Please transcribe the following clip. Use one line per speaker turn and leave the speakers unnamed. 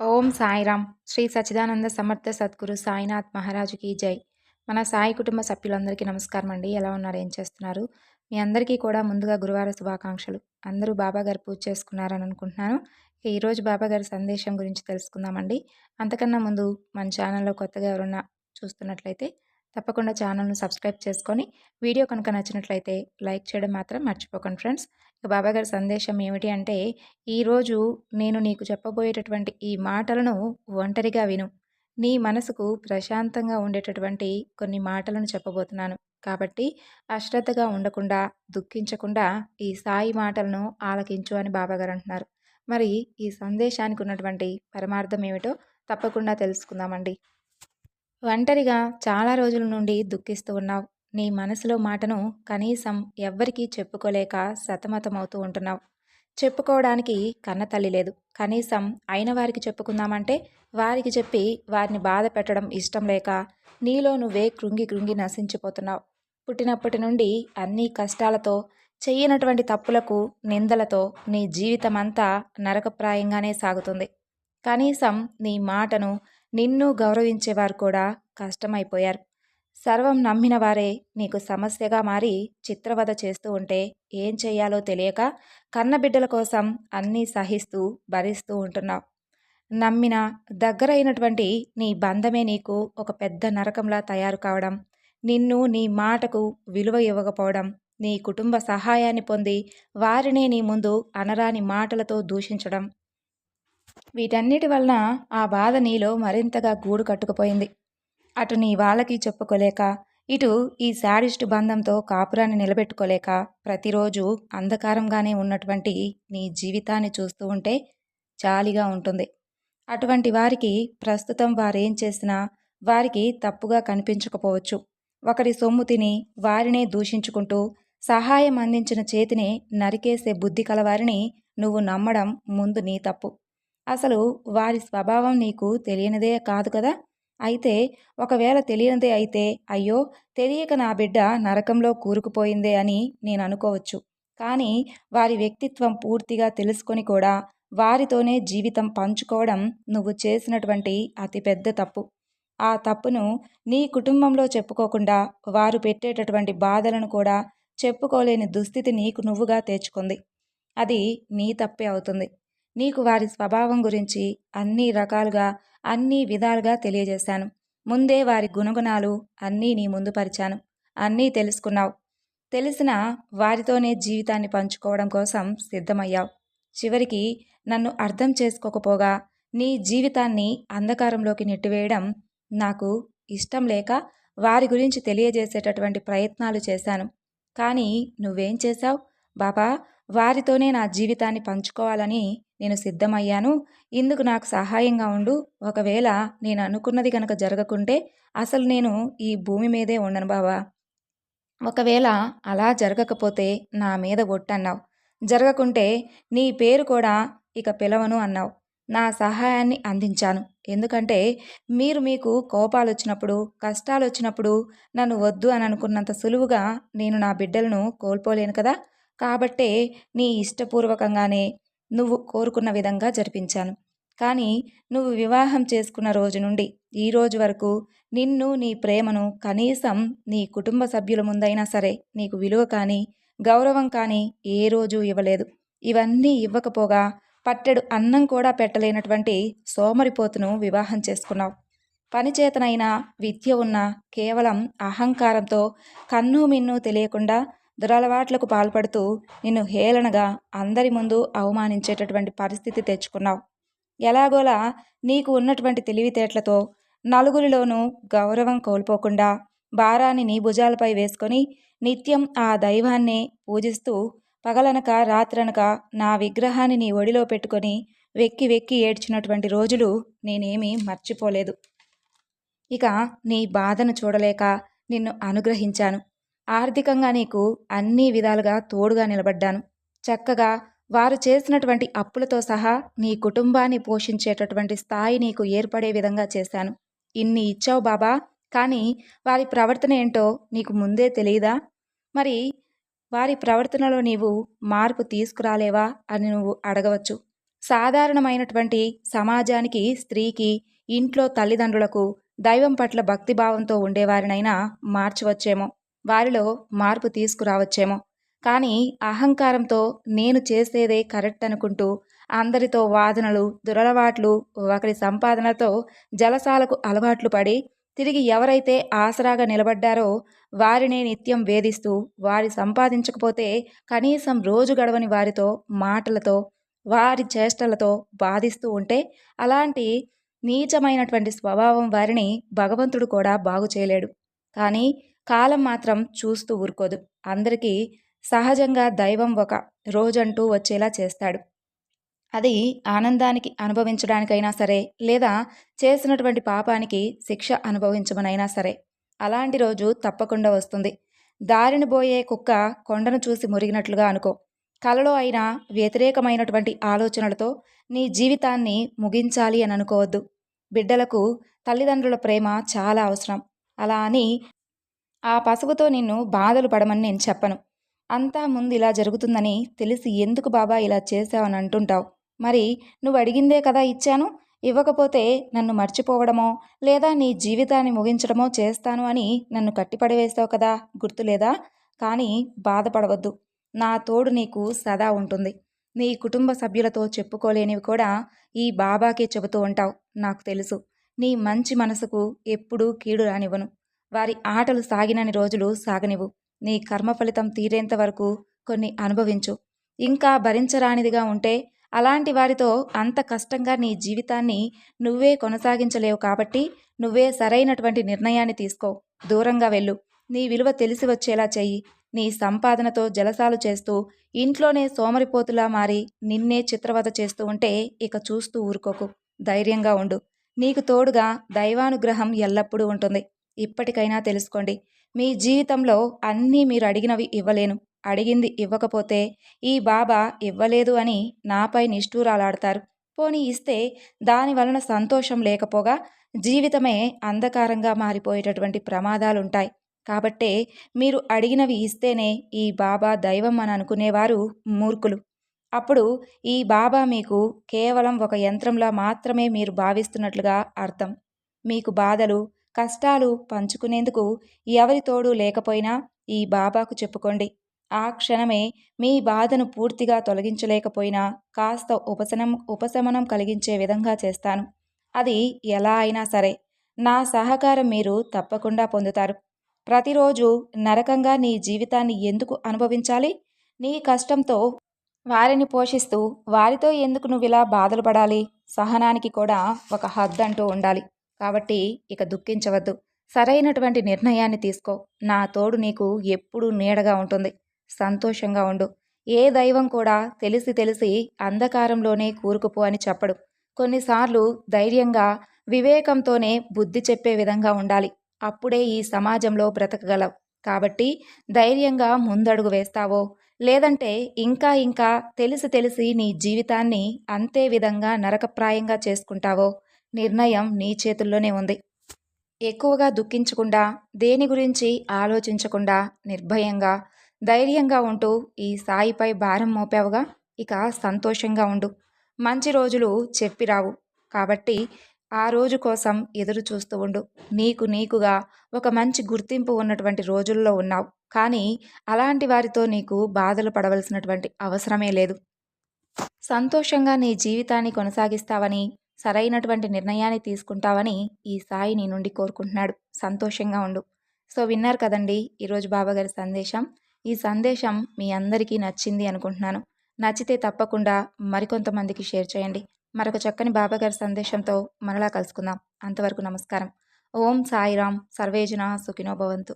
ఓం సాయిరామ్ శ్రీ సచిదానంద సమర్థ సద్గురు సాయినాథ్ మహారాజుకి జై. మన సాయి కుటుంబ సభ్యులందరికీ నమస్కారం అండి. ఎలా ఉన్నారు? ఏం చేస్తున్నారు? మీ అందరికీ కూడా ముందుగా గురువార శుభాకాంక్షలు. అందరూ బాబాగారు పూజ చేసుకున్నారని అనుకుంటున్నాను. ఈరోజు బాబాగారి సందేశం గురించి తెలుసుకుందామండి. అంతకన్నా ముందు మన ఛానల్లో కొత్తగా ఎవరన్నా చూస్తున్నట్లయితే తప్పకుండా ఛానల్ను సబ్స్క్రైబ్ చేసుకొని వీడియో కనుక నచ్చినట్లయితే లైక్ చేయడం మాత్రం మర్చిపోకండి ఫ్రెండ్స్. ఇక బాబాగారి సందేశం ఏమిటి అంటే ఈరోజు నేను నీకు చెప్పబోయేటటువంటి ఈ మాటలను ఒంటరిగా విను. నీ మనసుకు ప్రశాంతంగా ఉండేటటువంటి కొన్ని మాటలను చెప్పబోతున్నాను. కాబట్టి అశ్రద్ధగా ఉండకుండా దుఃఖించకుండా ఈ సాయి మాటలను ఆలకించు అని బాబాగారు అంటున్నారు. మరి ఈ సందేశానికి ఉన్నటువంటి పరమార్థం ఏమిటో తప్పకుండా తెలుసుకుందామండి. ఒంటరిగా చాలా రోజుల నుండి దుఃఖిస్తూ ఉన్నావు. నీ మనసులో మాటను కనీసం ఎవ్వరికీ చెప్పుకోలేక సతమతమవుతూ ఉంటున్నావు. చెప్పుకోవడానికి కన్నతల్లి లేదు. కనీసం అయిన వారికి చెప్పుకుందామంటే వారికి చెప్పి వారిని బాధ పెట్టడం ఇష్టం లేక నీలో నువ్వే కృంగి కృంగి నశించిపోతున్నావు. పుట్టినప్పటి నుండి అన్ని కష్టాలతో చెయ్యనటువంటి తప్పులకు నిందలతో నీ జీవితం అంతా నరకప్రాయంగానే సాగుతుంది. కనీసం నీ మాటను నిన్ను గౌరవించేవారు కూడా కష్టమైపోయారు. సర్వం నమ్మిన వారే నీకు సమస్యగా మారి చిత్రవద చేస్తూ ఉంటే ఏం చేయాలో తెలియక కన్నబిడ్డల కోసం అన్నీ సహిస్తూ భరిస్తూ ఉంటున్నావు. నమ్మిన దగ్గరైనటువంటి నీ బంధమే నీకు ఒక పెద్ద నరకంలా తయారు కావడం నిన్ను నీ మాటకు విలువ ఇవ్వకపోవడం నీ కుటుంబ సహాయాన్ని పొంది వారినే నీ ముందు అనరాని మాటలతో దూషించడం వీటన్నిటి వలన ఆ బాధ నీలో మరింతగా గూడు కట్టుకుపోయింది. అటు నీ వాళ్ళకి చెప్పుకోలేక ఇటు ఈ శాడిస్ట్ బంధంతో కాపురాన్ని నిలబెట్టుకోలేక ప్రతిరోజు అంధకారంగానే ఉన్నటువంటి నీ జీవితాన్ని చూస్తూ ఉంటే జాలిగా ఉంటుంది. అటువంటి వారికి ప్రస్తుతం వారేం చేసినా వారికి తప్పుగా కనిపించకపోవచ్చు. ఒకరి సొమ్ము తిని వారినే దూషించుకుంటూ సహాయం అందించిన చేతిని నరికేసే బుద్ధి కలవారిని నువ్వు నమ్మడం ముందు నీ తప్పు. అసలు వారి స్వభావం నీకు తెలియనిదే కాదు కదా? అయితే ఒకవేళ తెలియనిదే అయితే అయ్యో తెలియక నా బిడ్డ నరకంలో కూరుకుపోయిందే అని నేను అనుకోవచ్చు. కానీ వారి వ్యక్తిత్వం పూర్తిగా తెలుసుకొని కూడా వారితోనే జీవితం పంచుకోవడం నువ్వు చేసినటువంటి అతిపెద్ద తప్పు. ఆ తప్పును నీ కుటుంబంలో చెప్పుకోకుండా వారు పెట్టేటటువంటి బాధలను కూడా చెప్పుకోలేని దుస్థితి నీకు నువ్వుగా తెచ్చుకుంది. అది నీ తప్పే అవుతుంది. నీకు వారి స్వభావం గురించి అన్ని రకాలుగా అన్ని విధాలుగా తెలియజేశాను. ముందే వారి గుణగుణాలు అన్నీ నీ ముందు పరిచాను. అన్నీ తెలుసుకున్నావు. తెలిసిన వారితోనే జీవితాన్ని పంచుకోవడం కోసం సిద్ధమయ్యావు. చివరికి నన్ను అర్థం చేసుకోకపోగా నీ జీవితాన్ని అంధకారంలోకి నెట్టివేయడం నాకు ఇష్టం లేక వారి గురించి తెలియజేసేటటువంటి ప్రయత్నాలు చేశాను. కానీ నువ్వేం చేశావు? బాబా వారితోనే నా జీవితాన్ని పంచుకోవాలని నేను సిద్ధమయ్యాను. ఇందుకు నాకు సహాయంగా ఉండు. ఒకవేళ నేను అనుకున్నది కనుక జరగకుంటే అసలు నేను ఈ భూమి మీదే ఉండను బావా. ఒకవేళ అలా జరగకపోతే నా మీద ఒట్టన్నావు. జరగకుంటే నీ పేరు కూడా ఇక పిలవను అన్నావు. నా సహాయాన్ని అందించాను. ఎందుకంటే మీరు మీకు కోపాలు వచ్చినప్పుడు కష్టాలు వచ్చినప్పుడు నన్ను వద్దు అని అనుకున్నంత సులువుగా నేను నా బిడ్డలను కోల్పోలేను కదా. కాబట్టే నీ ఇష్టపూర్వకంగానే నువ్వు కోరుకున్న విధంగా జరిపించాను. కానీ నువ్వు వివాహం చేసుకున్న రోజు నుండి ఈ రోజు వరకు నిన్ను నీ ప్రేమను కనీసం నీ కుటుంబ సభ్యుల ముందైనా సరే నీకు విలువ కానీ గౌరవం కానీ ఏ రోజు ఇవ్వలేదు. ఇవన్నీ ఇవ్వకపోగా పట్టెడు అన్నం కూడా పెట్టలేనటువంటి సోమరిపోతును వివాహం చేసుకున్నావు. పనిచేతనైనా విద్య ఉన్న కేవలం అహంకారంతో కన్ను మిన్ను తెలియకుండా దురలవాట్లకు పాల్పడుతూ నిన్ను హేళనగా అందరి ముందు అవమానించేటటువంటి పరిస్థితి తెచ్చుకున్నావు. ఎలాగోలా నీకు ఉన్నటువంటి తెలివితేటలతో నలుగురిలోనూ గౌరవం కోల్పోకుండా భారాన్ని నీ భుజాలపై వేసుకొని నిత్యం ఆ దైవాన్నే పూజిస్తూ పగలనక రాత్రనక నా విగ్రహాన్ని నీ ఒడిలో పెట్టుకొని వెక్కి వెక్కి ఏడ్చినటువంటి రోజులు నేనేమీ మర్చిపోలేదు. ఇక నీ బాధను చూడలేక నిన్ను అనుగ్రహించాను. ఆర్థికంగా నీకు అన్ని విధాలుగా తోడుగా నిలబడ్డాను. చక్కగా వారు చేసినటువంటి అప్పులతో సహా నీ కుటుంబాన్ని పోషించేటటువంటి స్థాయి నీకు ఏర్పడే విధంగా చేశాను. ఇన్ని ఇచ్చావు బాబా కానీ వారి ప్రవర్తన ఏంటో నీకు ముందే తెలియదా మరి వారి ప్రవర్తనలో నీవు మార్పు తీసుకురాలేవా అని నువ్వు అడగవచ్చు. సాధారణమైనటువంటి సమాజానికి స్త్రీకి ఇంట్లో తల్లిదండ్రులకు దైవం పట్ల భక్తిభావంతో ఉండేవారినైనా మార్చవచ్చేమో. వారిలో మార్పు తీసుకురావచ్చేమో. కానీ అహంకారంతో నేను చేసేదే కరెక్ట్ అనుకుంటూ అందరితో వాదనలు దురలవాట్లు ఒకరి సంపాదనతో జలసాలకు అలవాట్లు పడి తిరిగి ఎవరైతే ఆసరాగా నిలబడ్డారో వారినే నిత్యం వేధిస్తూ వారి సంపాదించకపోతే కనీసం రోజు గడవని వారితో మాటలతో వారి చేష్టలతో బాధిస్తూ ఉంటే అలాంటి నీచమైనటువంటి స్వభావం వారిని భగవంతుడు కూడా బాగు చేయలేడు. కానీ కాలం మాత్రం చూస్తూ ఊరుకోదు. అందరికీ సహజంగా దైవం ఒక రోజంటూ వచ్చేలా చేస్తాడు. అది ఆనందానికి అనుభవించడానికైనా సరే లేదా చేసినటువంటి పాపానికి శిక్ష అనుభవించమనైనా సరే అలాంటి రోజు తప్పకుండా వస్తుంది. దారిని పోయే కుక్క కొండను చూసి మురిగినట్లుగా అనుకో. కలలో అయినా వ్యతిరేకమైనటువంటి ఆలోచనలతో నీ జీవితాన్ని ముగించాలి అని అనుకోవద్దు. బిడ్డలకు తల్లిదండ్రుల ప్రేమ చాలా అవసరం. అలా అని ఆ పసుగుతో నిన్ను బాధలు పడమని నేను చెప్పను. అంతా ముందు ఇలా జరుగుతుందని తెలిసి ఎందుకు బాబా ఇలా చేసావని అంటుంటావు? మరి నువ్వు అడిగిందే కదా ఇచ్చాను. ఇవ్వకపోతే నన్ను మర్చిపోవడమో లేదా నీ జీవితాన్ని ముగించడమో చేస్తాను అని నన్ను కట్టిపడవేస్తావు కదా గుర్తులేదా? కానీ బాధపడవద్దు. నా తోడు నీకు సదా ఉంటుంది. నీ కుటుంబ సభ్యులతో చెప్పుకోలేనివి కూడా ఈ బాబాకే చెబుతూ ఉంటావు నాకు తెలుసు. నీ మంచి మనసుకు ఎప్పుడూ కీడు రానివ్వను. వారి ఆటలు సాగినని రోజులు సాగనివు నీ కర్మ ఫలితం తీరేంత వరకు కొన్ని అనుభవించు. ఇంకా భరించరానిదిగా ఉంటే అలాంటి వారితో అంత కష్టంగా నీ జీవితాన్ని నువ్వే కొనసాగించలేవు కాబట్టి నువ్వే సరైనటువంటి నిర్ణయాన్ని తీసుకో. దూరంగా వెళ్ళు. నీ విలువ తెలిసి వచ్చేలా చెయ్యి. నీ సంపాదనతో జలసాలు చేస్తూ ఇంట్లోనే సోమరిపోతులా మారి నిన్నే చిత్రవద చేస్తూ ఉంటే ఇక చూస్తూ ఊరుకోకు. ధైర్యంగా ఉండు. నీకు తోడుగా దైవానుగ్రహం ఎల్లప్పుడూ ఉంటుంది. ఇప్పటికైనా తెలుసుకోండి. మీ జీవితంలో అన్నీ మీరు అడిగినవి ఇవ్వలేను. అడిగింది ఇవ్వకపోతే ఈ బాబా ఇవ్వలేదు అని నాపై నిష్ఠూరాలాడతారు. పోనీ ఇస్తే దాని వలన సంతోషం లేకపోగా జీవితమే అంధకారంగా మారిపోయేటటువంటి ప్రమాదాలుంటాయి. కాబట్టే మీరు అడిగినవి ఇస్తేనే ఈ బాబా దైవం అని అనుకునేవారు మూర్ఖులు. అప్పుడు ఈ బాబా మీకు కేవలం ఒక యంత్రంలా మాత్రమే మీరు భావిస్తున్నట్లుగా అర్థం. మీకు బాధలు కష్టాలు పంచుకునేందుకు ఎవరి తోడు లేకపోయినా ఈ బాబాకు చెప్పుకోండి. ఆ క్షణమే మీ బాధను పూర్తిగా తొలగించలేకపోయినా కాస్త ఉపశనం ఉపశమనం కలిగించే విధంగా చేస్తాను. అది ఎలా అయినా సరే నా సహకారం మీరు తప్పకుండా పొందుతారు. ప్రతిరోజు నరకంగా నీ జీవితాన్ని ఎందుకు అనుభవించాలి? నీ కష్టంతో వారిని పోషిస్తూ వారితో ఎందుకు నువ్వు ఇలా బాధలు పడాలి? సహనానికి కూడా ఒక హద్దంటూ ఉండాలి. కాబట్టి ఇక దుఃఖించవద్దు. సరైనటువంటి నిర్ణయాన్ని తీసుకో. నా తోడు నీకు ఎప్పుడూ నీడగా ఉంటుంది. సంతోషంగా ఉండు. ఏ దైవం కూడా తెలిసి తెలిసి అంధకారంలోనే కూరుకుపో అని చెప్పడు. కొన్నిసార్లు ధైర్యంగా వివేకంతోనే బుద్ధి చెప్పే విధంగా ఉండాలి. అప్పుడే ఈ సమాజంలో బ్రతకగలవు. కాబట్టి ధైర్యంగా ముందడుగు వేస్తావో లేదంటే ఇంకా ఇంకా తెలిసి తెలిసి నీ జీవితాన్ని అంతే విధంగా నరకప్రాయంగా చేసుకుంటావో నిర్ణయం నీ చేతుల్లోనే ఉంది. ఎక్కువగా దుఃఖించకుండా దేని గురించి ఆలోచించకుండా నిర్భయంగా ధైర్యంగా ఉంటూ ఈ సాయిపై భారం మోపావుగా ఇక సంతోషంగా ఉండు. మంచి రోజులు చెప్పిరావు కాబట్టి ఆ రోజు కోసం ఎదురు చూస్తూ ఉండు. నీకు నీకుగా ఒక మంచి గుర్తింపు ఉన్నటువంటి రోజుల్లో ఉన్నావు. కానీ అలాంటి వారితో నీకు బాధలు పడవలసినటువంటి అవసరమే లేదు. సంతోషంగా నీ జీవితాన్ని కొనసాగిస్తావని సరైనటువంటి నిర్ణయాన్ని తీసుకుంటావని ఈ సాయి నీ నుండి కోరుకుంటున్నాడు. సంతోషంగా ఉండు. సో విన్నారు కదండి ఈరోజు బాబాగారి సందేశం. ఈ సందేశం మీ అందరికీ నచ్చింది అనుకుంటున్నాను. నచ్చితే తప్పకుండా మరికొంతమందికి షేర్ చేయండి. మరొక చక్కని బాబాగారి సందేశంతో మరలా కలుసుకుందాం. అంతవరకు నమస్కారం. ఓం సాయిరామ్ సర్వేజన సుఖినోభవంతు